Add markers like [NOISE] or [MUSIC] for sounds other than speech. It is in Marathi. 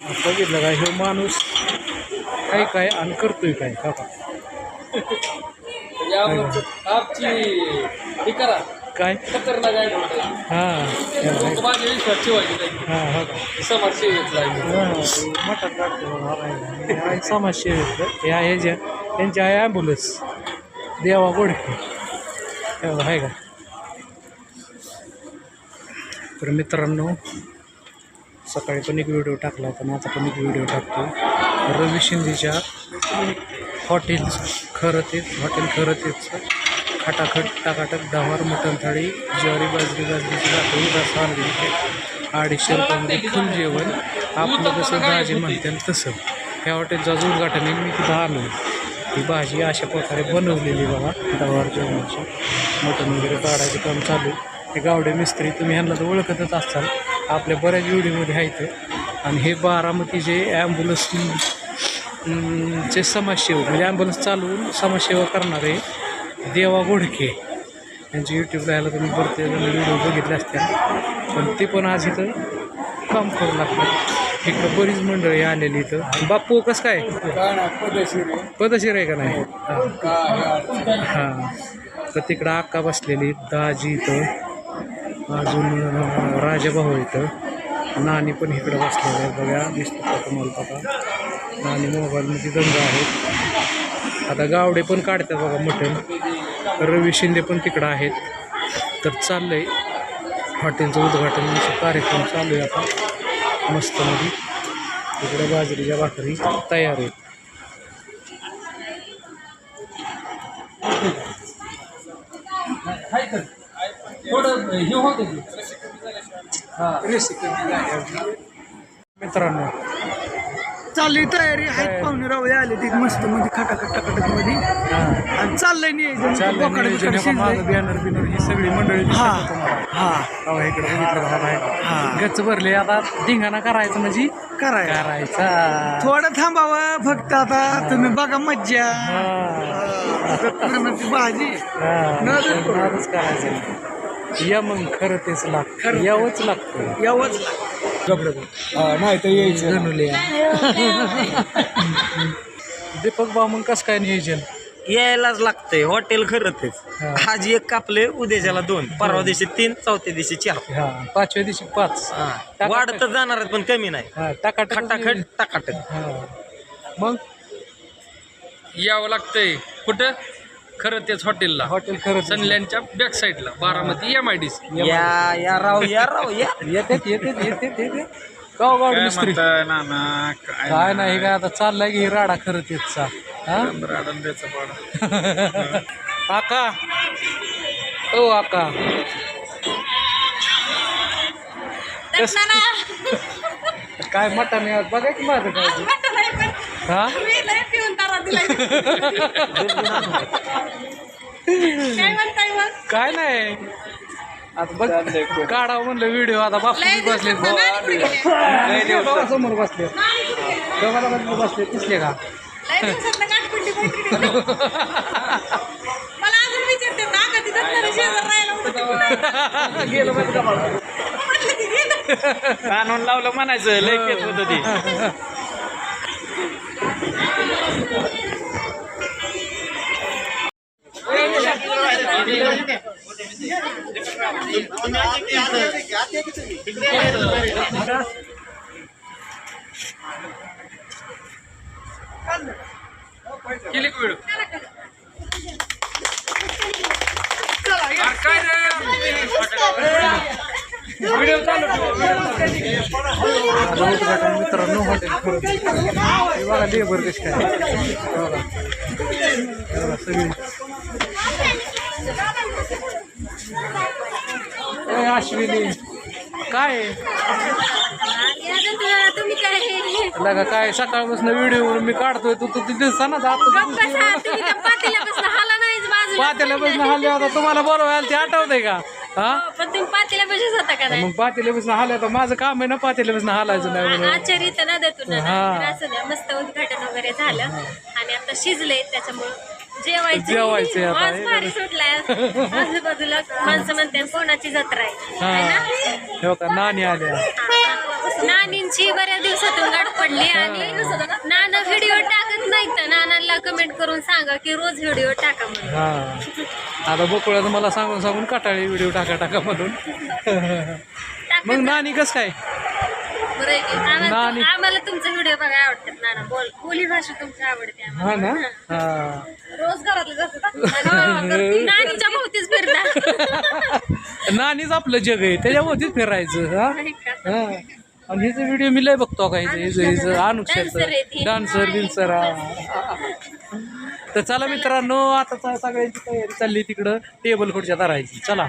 बघितलं का हे माणूस काय काय आणि करतोय काय? का काय. हां. हां काढतो समाजसेवेत हे आहे ज्या त्यांची आहे ॲम्ब्युलन्स देवा गोडके. एवढं आहे का? तर मित्रांनो सकाळी पण एक व्हिडिओ टाकला होता आणि आता पण एक व्हिडिओ टाकतो रवी शिंदेच्या हॉटेल खरं तेच हॉटेल खरं तेच. खटाखट टाकाटक डहार मटण थाळी ज्वारी बाजरी बाजरीची भाकरी रसा अनलिमिटेड अडीचशे रुपयामध्ये फुल जेवण. आपलं कसं भाजी म्हणते तसं. ह्या हॉटेलचा जो उद्घाटन मी तिथं आलो. ही भाजी अशा प्रकारे बनवलेली बघा डहार जेवणाची. मटण वगैरे काढायचं काम चालू आहे. हे गावडे मिस्त्री तुम्ही ह्यांना तर ओळखतच असाल. आपल्या बऱ्याच व्हिडिओमध्ये आहेत. आणि हे बारामतीचे ॲम्ब्युलन्स चे समाजसेवक म्हणजे ॲम्ब्युलन्स चालवून समाजसेवा करणारे देवा गोडके यांचे यूट्यूबला यायला तुम्ही बरते व्हिडिओ बघितले असत्या पण ते पण आज इथं काम करू लागतात इकडं बरीच मंडळी आलेली इथं. बाप्पू कसं काय? पदशीर आहे. का नाही? हां. अडचण. हां. तर तिकडं अक्का बसलेली दाजी इथं. अजून राजाभाऊ इथं. नाणी पण इकडं बसलेलं आहे बघा दिसतो का तुम्हाला बघा नाणी मोबाईलमध्ये दंग आहेत. आता गावडे पण काढतात बघा मटण. रवी शिंदे पण तिकडं आहेत. तर चाललंय. हॉटेलचं उद्घाटन कार्यक्रम चालू आहे आता. मस्तमध्ये. तिकडे बाजरीच्या भाकरी तयार आहेत. हाय. थोडं हे होतं की. हा मित्रांनो चालली तयारी आहेत पाहुणे रावळे आले ते मस्त मध्ये खटाखट टकाटकमध्ये हां आणि चाललंय नियोजन चाललंय बोकाड नियोजन बिकाड हे बघा, मागं शिजलंय. बॅनर बिनर ही सगळी मंडळी हा तुम्हाला? हा हो, इकडे बघितलं का? हा, हा. आहे. गच्च भरले आता धिंगाणा करायचं म्हणजे कराय करायचा थोडं थांबावं फक्त आता तुम्ही बघा मज्जा हा, भाजी हा. नादच करू. नादच करायचं या मग खरं तेच लागतं. यावंच लागतं. यावंच नाही तर यायचं. दीपक बा मग कसं काय नियोजन? यायलाच लागतंय. हॉटेल खरं तेच. हा. आज एक कापले उद्याच्याला दोन. परवा दिवशी तीन चौथ्या दिवशी चार. हा पाचव्या दिवशी पाच. हा. टाकाटक. वाढत जाणार आहेत पण कमी नाही. हा टाकाटक खटाखट टाकाटक. हा. मग? यावं लागतंय. कुठं? खरं तेच हॉटेलला. हॉटेल खरं सनलँडच्या बॅक साईडला Baramati M I D C या या राव या राव या. येतात येतात येतात येतात. गाव गाव मिस्त्री. काय नाही काय आता चाललाय की राडा खरं तेचचा. हा? [LAUGHS] आका. ओ आका. काय मटण आज? बघा की माझं काय. हा? काय नाही. आता बघ काढावं म्हणलं व्हिडिओ आता बापू बसले. बघा समोर बसले. दोघाला बसले बसले. दिसले का? मला अजून विचारते ना कधी दत्ताला शेजार राहायला होतं गेलं का कानून लावलं म्हणायचं लय होत ती. आता उद्घाटन मित्रांनो हॉटेल खरं हे बघा लेबर कशी काय हे बघा हे बघा सगळी ए, अश्विनी. काय? तुम्ही काय सकाळपासून व्हिडिओ मी काढतोय तू तू तिथे ना आता पातेल्यापासून हाला नाहीच बाजूला. पातेल्यापासून हल्ले आता तुम्हाला बरोबर ते आठवतंय का? हा? हो, पण तुम्ही होता का नाही? मग पातेल्यापासून हल्ले आता माझं काम आहे ना पातेल्यापासून हालायचं नाही ना देतो ना मस्त उद्घाटन वगैरे झालं. आणि आता शिजलंय त्याच्यामुळं जेवायचे. भारी सुटलाय. आजूबाजूला माणसं म्हणते कोणाची जत्रा आहे? नाणी आल्या. नानींची बऱ्याच दिवसातून गाठ पडली आणि नाना व्हिडिओ टाकत नाही तर नानांना कमेंट करून सांगा की रोज व्हिडिओ टाका आता बोकुळाचं मला सांगून सांगून काटाळी व्हिडिओ टाका टाका म्हणून. मग नानी कस काय? आम्हाला तुमचा व्हिडिओ बघायला आवडतात नाना. बोली. भाषा तुमची आवडते हा ना? रोज घरातलं जातात [LAUGHS] [LAUGHS] नानीच्या भोवतीच फिरतात [LAUGHS] नानीच आपलं जग आहे त्याच्यामध्येच फिरायचं हा? हा. आणि हिचं व्हिडिओ मी लय बघतो का हिचं हिचं ती. डान्सर बिन्सर हा. तर चला मित्रांनो आता सगळ्यांची तयारी चालली तिकडं टेबल खुर्च्या धरायची चला.